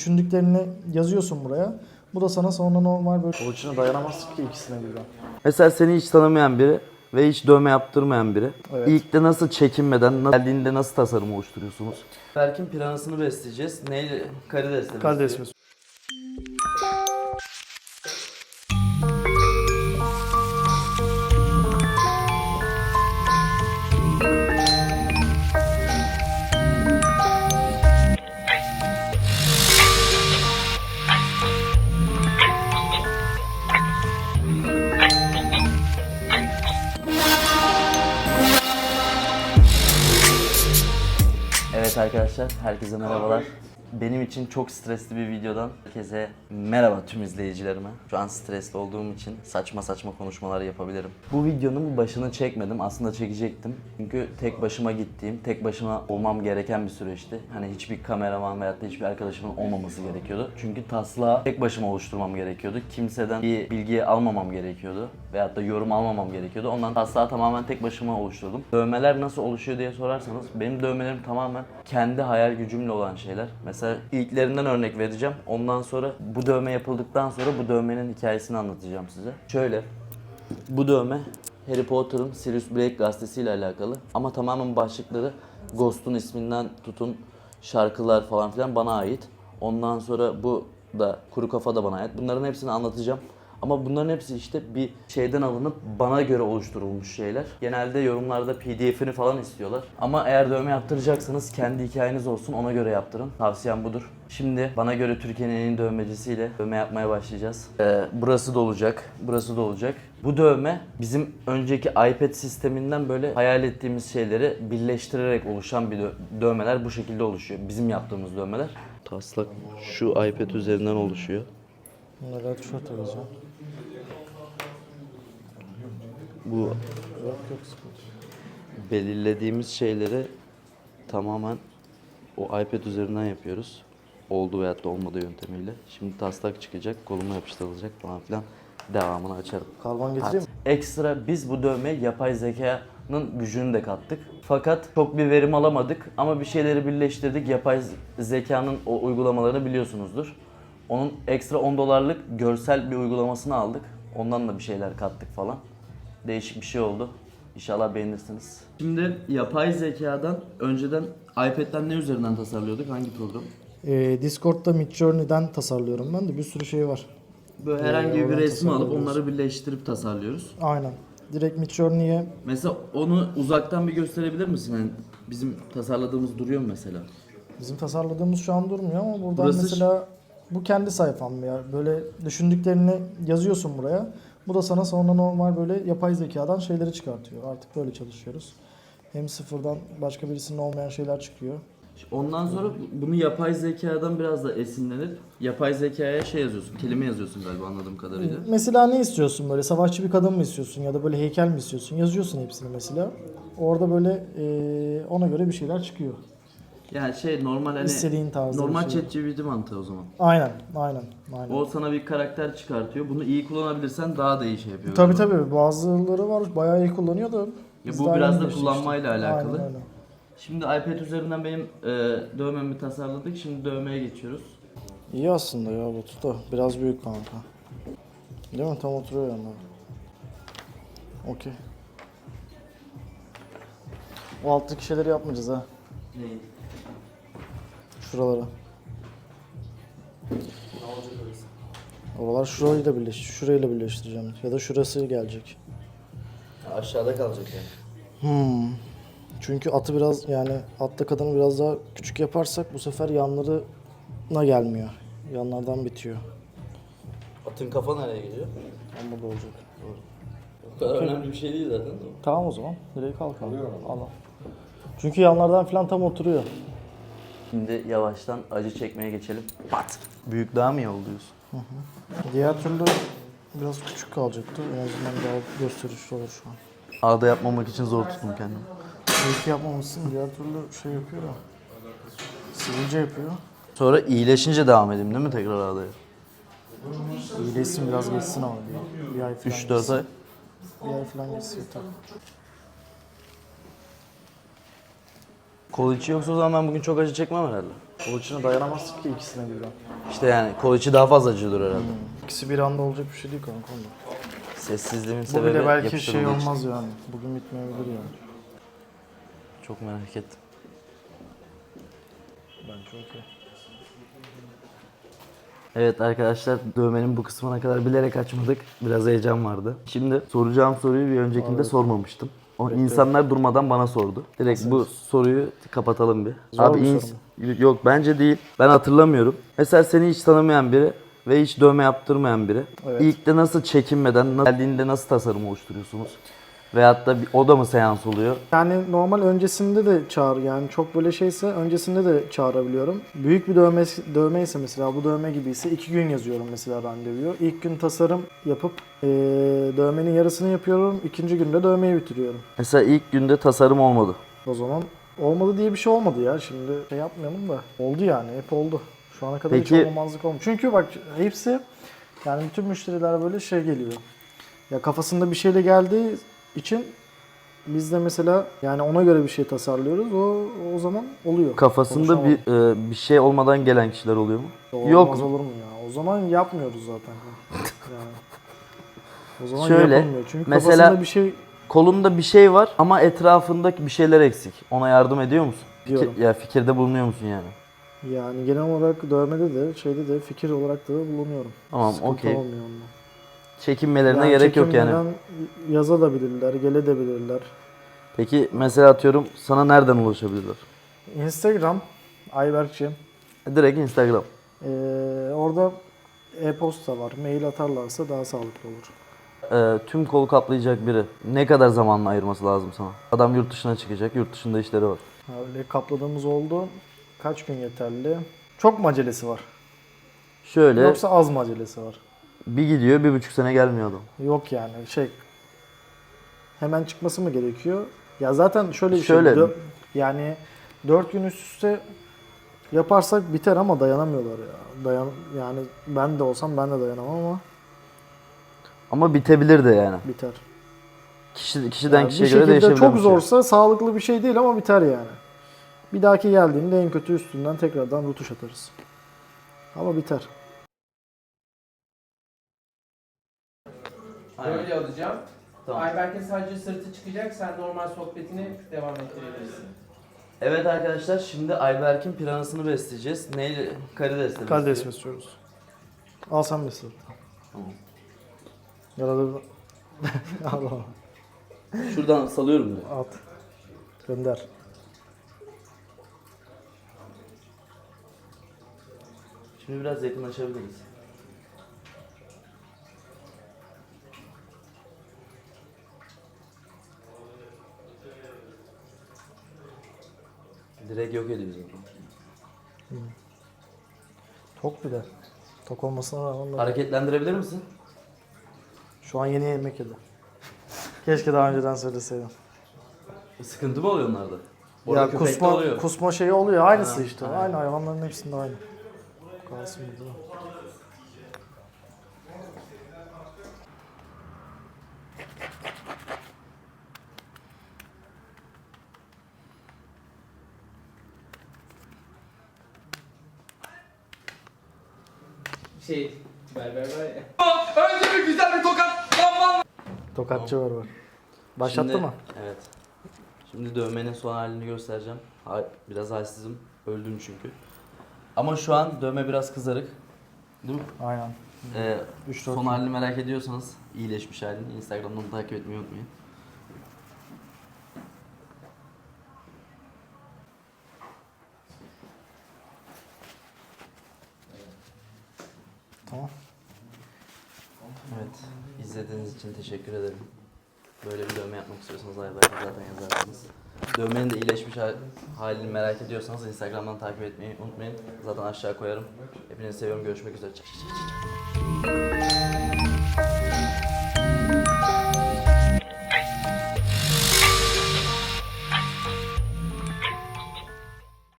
Düşündüklerini yazıyorsun buraya. Bu da sana sonra normal böyle... O içine dayanamazsın ki ikisine birden. Mesela seni hiç tanımayan biri ve hiç dövme yaptırmayan biri. Evet. İlk de nasıl çekinmeden, nasıl geldiğinde nasıl tasarım oluşturuyorsunuz? Berk'in planasını besleyeceğiz. Neyle? Karidesle Karides arkadaşlar, herkese merhabalar. Benim için çok stresli bir videodan herkese merhaba tüm izleyicilerime. Şu an stresli olduğum için saçma saçma konuşmalar yapabilirim. Bu videonun başını çekmedim. Aslında çekecektim. Çünkü tek başıma gittiğim, tek başıma olmam gereken bir süreçti. Hani hiçbir kameraman veyahut da hiçbir arkadaşımın olmaması gerekiyordu. Çünkü taslağı tek başıma oluşturmam gerekiyordu. Kimseden bir bilgi almamam gerekiyordu. Veyahut da yorum almamam gerekiyordu. Ondan taslağı tamamen tek başıma oluşturdum. Dövmeler nasıl oluşuyor diye sorarsanız benim dövmelerim tamamen kendi hayal gücümle olan şeyler. Mesela ilklerinden örnek vereceğim. Ondan sonra bu dövme yapıldıktan sonra bu dövmenin hikayesini anlatacağım size. Şöyle bu dövme Harry Potter'ın Sirius Black gazetesiyle alakalı ama tamamen başlıkları Ghost'un isminden tutun şarkılar falan filan bana ait. Ondan sonra bu da Kuru Kafa da bana ait. Bunların hepsini anlatacağım. Ama bunların hepsi işte bir şeyden alınıp bana göre oluşturulmuş şeyler. Genelde yorumlarda pdf'ini falan istiyorlar. Ama eğer dövme yaptıracaksanız kendi hikayeniz olsun ona göre yaptırın. Tavsiyem budur. Şimdi bana göre Türkiye'nin en iyi dövmecisiyle dövme yapmaya başlayacağız. Ee, burası da olacak, burası da olacak. Bu dövme bizim önceki iPad sisteminden böyle hayal ettiğimiz şeyleri birleştirerek oluşan bir dö- dövmeler bu şekilde oluşuyor. Bizim yaptığımız dövmeler. Taslak şu iPad üzerinden oluşuyor. Bunlara tişört alacağım. Bu belirlediğimiz şeyleri tamamen o iPad üzerinden yapıyoruz. Oldu veyahut da olmadığı yöntemiyle. Şimdi taslak çıkacak, koluma yapıştırılacak falan filan. Devamını açarım. Karbon getireyim mi? Ekstra biz bu dövmeye yapay zekanın gücünü de kattık. Fakat çok bir verim alamadık ama bir şeyleri birleştirdik. Yapay zekanın o uygulamalarını biliyorsunuzdur. Onun ekstra 10 dolarlık görsel bir uygulamasını aldık. Ondan da bir şeyler kattık falan. Değişik bir şey oldu. İnşallah beğenirsiniz. Şimdi yapay zekadan önceden iPad'den ne üzerinden tasarlıyorduk? Hangi program? Ee, Discord'da Midjourney'den tasarlıyorum ben de bir sürü şey var. Böyle herhangi bir oradan resmi alıp tasarlıyoruz. onları birleştirip tasarlıyoruz. Aynen. Direkt Midjourney'e Mesela onu uzaktan bir gösterebilir misin? Yani bizim tasarladığımız duruyor mu mesela? bizim tasarladığımız şu an durmuyor ama buradan Burası mesela bu kendi sayfam ya. Böyle düşündüklerini yazıyorsun buraya. Bu da sana sonra normal böyle yapay zekadan şeyleri çıkartıyor. Artık böyle çalışıyoruz. Hem sıfırdan başka birisinin olmayan şeyler çıkıyor. Ondan sonra bunu yapay zekadan biraz da esinlenip yapay zekaya şey yazıyorsun, kelime yazıyorsun galiba anladığım kadarıyla. Mesela ne istiyorsun böyle savaşçı bir kadın mı istiyorsun ya da böyle heykel mi istiyorsun yazıyorsun hepsini mesela. Orada böyle eee, ona göre bir şeyler çıkıyor. Yani şey normal hani İstediğin tarzda normal bir şey. ChatGPT mantığı o zaman. Aynen, aynen, aynen. O sana bir karakter çıkartıyor. Bunu iyi kullanabilirsen daha da iyi şey yapıyor. Tabii tabii bazıları var bayağı iyi kullanıyor da. biz bu daha biraz yeni da geçtik kullanmayla işte. alakalı. Aynen öyle. Şimdi iPad üzerinden benim e, dövmemi tasarladık. Şimdi dövmeye geçiyoruz. İyi aslında ya bu da biraz büyük kanka. Değil mi? Tam oturuyor yanına. Okey. O alttaki şeyleri yapmayacağız ha. Neyi? Şuralara. Oralar şurayla birleş, şurayla birleştireceğim. Ya da şurası gelecek. Aşağıda kalacak yani. Hmm. Çünkü atı biraz yani atta kadını biraz daha küçük yaparsak bu sefer yanlarına gelmiyor. Yanlardan bitiyor. Atın kafa nereye gidiyor? Tam burada olacak. O kadar önemli bir şey değil zaten. Tamam o zaman. Direkt kalk abi. Al al. Çünkü yanlardan falan tam oturuyor. Şimdi yavaştan acı çekmeye geçelim. Pat! Büyük daha mı iyi oldu diyorsun? Diğer türlü biraz küçük kalacaktı. En azından daha gösterişli olur şu an. Ağda yapmamak için zor tuttum kendimi. Belki yapmamışsın. Diğer türlü şey yapıyor da. Sivilce yapıyor. Sonra iyileşince devam edeyim değil mi tekrar ağdaya? İyileşsin biraz geçsin ama bir, bir ay falan 3-4 geçsin. ay. Bir ay falan geçsin yeter. Kol içi yoksa o zaman ben bugün çok acı çekmem herhalde. Kol içine dayanamazsın ki ikisine birden. İşte yani kol içi daha fazla acıyordur herhalde. İkisi bir anda olacak bir şey değil kanka. onda. Sessizliğimin Bu sebebi bile belki yapıştırıldığı şey için. olmaz yani. Bugün bitmeyebilir yani. Çok merak ettim. Bence okey. Evet arkadaşlar dövmenin bu kısmına kadar bilerek açmadık. Biraz heyecan vardı. Şimdi soracağım soruyu bir öncekinde sormamıştım. O insanlar durmadan bana sordu. Direkt bu soruyu kapatalım bir. Zor bir ins- soru yok bence değil. Ben hatırlamıyorum. Mesela seni hiç tanımayan biri ve hiç dövme yaptırmayan biri. Evet. İlk de nasıl çekinmeden, nasıl geldiğinde nasıl tasarım oluşturuyorsunuz? Veyahut da bir, o da mı seans oluyor? Yani normal öncesinde de çağır yani çok böyle şeyse öncesinde de çağırabiliyorum. Büyük bir dövme, dövme ise mesela bu dövme gibiyse iki gün yazıyorum mesela randevuyu. İlk gün tasarım yapıp eee, dövmenin yarısını yapıyorum. ikinci günde dövmeyi bitiriyorum. Mesela ilk günde tasarım olmadı. O zaman olmadı diye bir şey olmadı ya. Şimdi şey yapmayalım da. Oldu yani hep oldu. Şu ana kadar Peki- hiç olmamazlık olmadı. Çünkü bak hepsi yani bütün müşteriler böyle şey geliyor. Ya kafasında bir şeyle geldiği için biz de mesela yani ona göre bir şey tasarlıyoruz. O o zaman oluyor. Kafasında bir e, bir şey olmadan gelen kişiler oluyor mu? Olmaz Yok. olur mu ya? O zaman yapmıyoruz zaten. yani. O zaman Şöyle, yapılmıyor. Çünkü mesela- kafasında bir şey Kolunda bir şey var ama etrafındaki bir şeyler eksik. Ona yardım ediyor musun? Diyorum. Fikir, ya fikirde bulunuyor musun yani? yani genel olarak dövmede de şeyde de fikir olarak da bulunuyorum. Tamam, okey. olmuyor onunla. Çekinmelerine Yani gerek yok yani. Yazabilirler, gelebilirler. Peki mesela atıyorum sana nereden ulaşabilirler? Instagram, Ayberkçi. Direkt Instagram. Ee, orada e-posta var. Mail atarlarsa daha sağlıklı olur. Ee, tüm kolu kaplayacak biri ne kadar zamanla ayırması lazım sana? Adam yurt dışına çıkacak, yurt dışında işleri var. Öyle kapladığımız oldu. Kaç gün yeterli? Çok mu acelesi var? Şöyle Yoksa az mı acelesi var? Bir gidiyor bir buçuk sene gelmiyor adam. Yok yani şey hemen çıkması mı gerekiyor? Ya zaten şöyle bir Şöyle. şey. dö- yani 4 gün üst üste yaparsak biter ama dayanamıyorlar ya. Dayan yani ben de olsam ben de dayanamam ama Ama bitebilir de yani. biter. Kişi, kişiden Yani kişiye bir göre şekilde değişebilir. çok bir şey. zorsa sağlıklı bir şey değil ama biter yani. Bir dahaki geldiğinde en kötü üstünden tekrardan rutuş atarız. Ama biter. Aynen. Böyle alacağım. Tamam. Ayberk'in sadece sırtı çıkacak. Sen normal sohbetini devam ettirebilirsin. Evet arkadaşlar şimdi Ayberk'in piranasını besleyeceğiz. Neyle? Karidesle Karides besliyor. besliyoruz. Al sen besle. Tamam. Ya da dur. Al al. Şuradan salıyorum diyor. At. Gönder. Şimdi biraz yakınlaşabiliriz. Direkt yok ediyor zaten. Tok bir de. Tok olmasına rağmen de- Hareketlendirebilir misin? Şu an yeni yemek yedi. Keşke daha önceden söyleseydin. Sıkıntı mı oluyor onlarda? Orada ya köpekte kusma, oluyor. kusma şeyi oluyor. Aynısı Ha, işte. aynen. Aynı hayvanların hepsinde aynı. Kalsın burada. Şey, berber var ya. Tokatçı var var. Başlattı Şimdi- mı? Evet. Şimdi dövmenin son halini göstereceğim. Ha- Biraz halsizim. Öldüm çünkü. Ama şu an dövme biraz kızarık. Değil mi? Aynen. Ee, Üç, dört son gün. halini merak ediyorsanız iyileşmiş halini Instagram'dan takip etmeyi unutmayın. Tamam. Evet. izlediğiniz için teşekkür ederim. Böyle bir dövme yapmak istiyorsanız Ayberk'e zaten yazarsınız. Dövmenin de iyileşmiş hal- halini merak ediyorsanız Instagram'dan takip etmeyi unutmayın. Zaten aşağı koyarım. Hepinizi seviyorum. Görüşmek üzere.